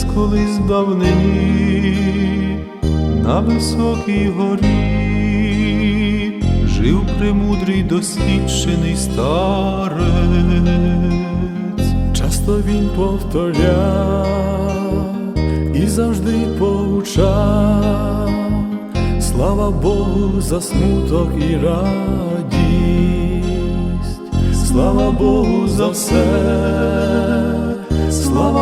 десь колись давнині на високій горі жив премудрий досвідчений старець. Часто він повторяв і завжди поучав, слава Богу за смуток і радість, слава Богу за все,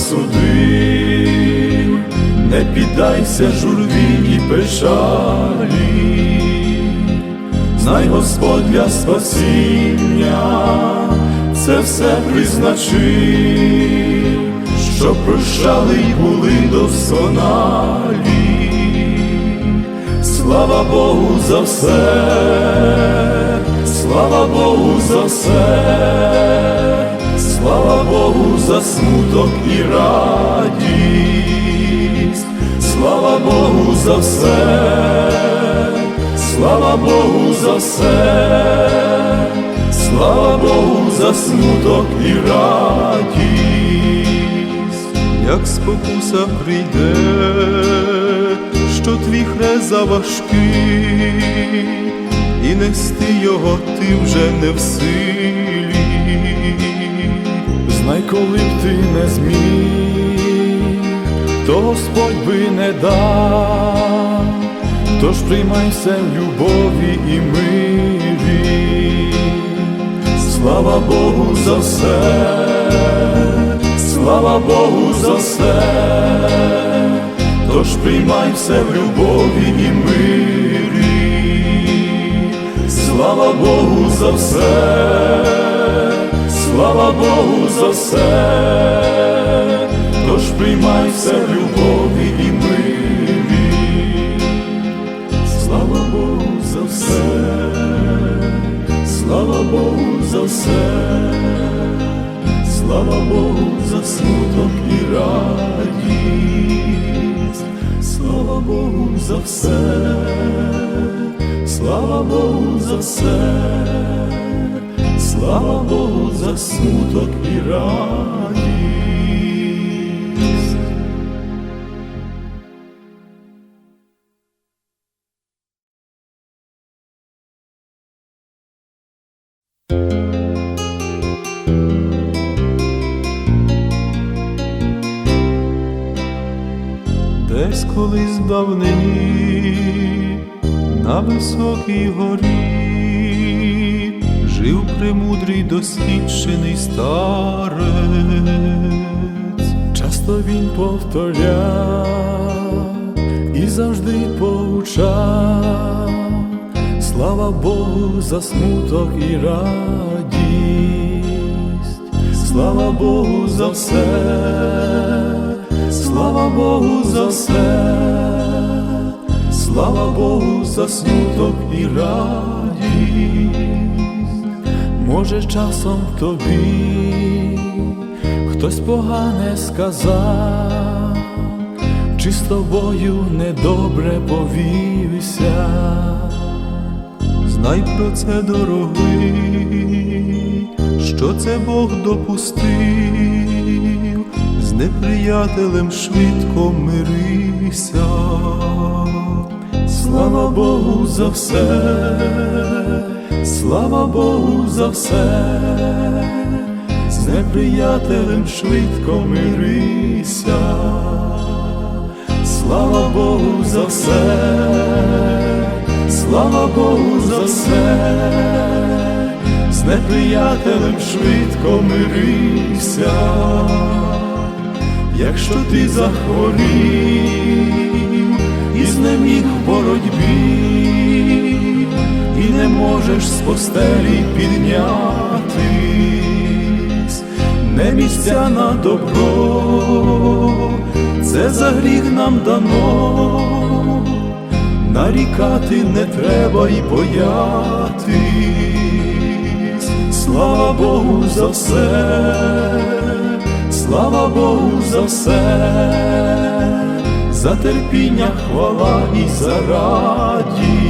Очорнив не піддайся журві і печалі, знай Господь для спасіння, це все призначив, щоб прощали й були досконалі. Слава Богу за все, слава Богу за все, слава Богу за смуток і радість, слава Богу за все, слава Богу за все, слава Богу за смуток і радість. як спокуса прийде, що твій хрест заважкий, і нести його ти вже не в силі. Коли б ти не зміг, то Господь би не дав, тож приймайся в любові і мирі. Слава Богу за все, слава Богу за все, тож приймай все в любові і мирі. Слава Богу за все, слава Богу за все, тож приймай все в любові і мирі. Слава Богу за все, слава Богу за все, слава Богу за смуток і радість, слава Богу за все, слава Богу за все, слава Богу за смуток і радість. десь колись давнині на високій горі жив премудрий досвідчений старець. Часто він повторяв і завжди поучав, слава Богу за смуток і радість, слава Богу за все, слава Богу за все, слава Богу за смуток і радість, може часом тобі хтось погане сказав, чи з тобою недобре повівся. Знай про це, дорогий, що це Бог допустив, з неприятелем швидко мирися. Слава Богу за все, слава Богу за все, з неприятелем швидко мирися. Слава Богу за все, слава Богу за все, з неприятелем швидко мирися. Якщо ти захворів і знеміг в боротьбі, не можеш з постелі піднятись, не місця на добро, це за гріх нам дано, нарікати не треба і боятись, слава Богу за все слава Богу за все, за терпіння хвала і за радість,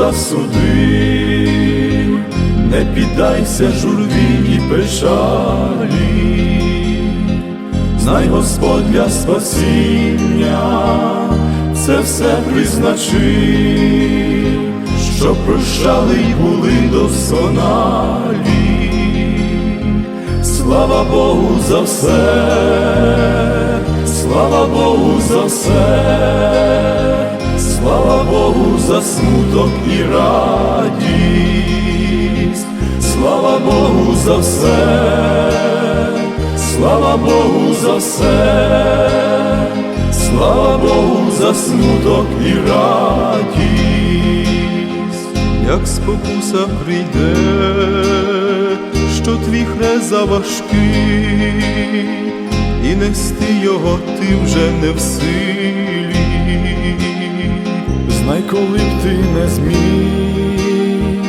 Засудив, не піддайся журві і печалі, знай Господь для спасіння, це все призначив, щоб прощали й були досконалі. Слава Богу за все, слава Богу за все, слава Богу за смуток і радість, слава Богу за все, слава Богу за все, слава Богу за смуток і радість. як спокуса прийде, що твій хрест заважкий, і нести його ти вже не в силі. Знай, коли б ти не зміг,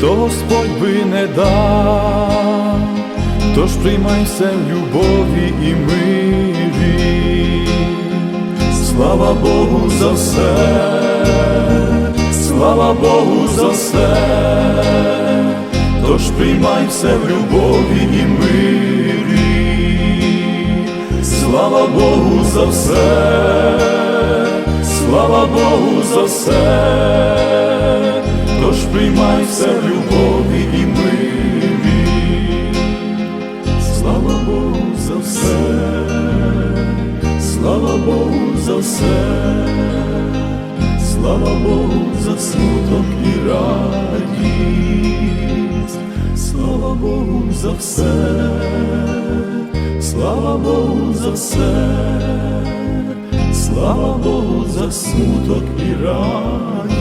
то Господь би не дав, тож приймай все в любові і мирі. Слава Богу за все, слава Богу за все, тож приймай все в любові і мирі. Слава Богу за все слава Богу за все, тож приймай все в любові і мирі, слава Богу за все, слава Богу за все, слава Богу за смуток і радість, слава Богу за все, слава Богу за все слава Богу, за смуток і радість.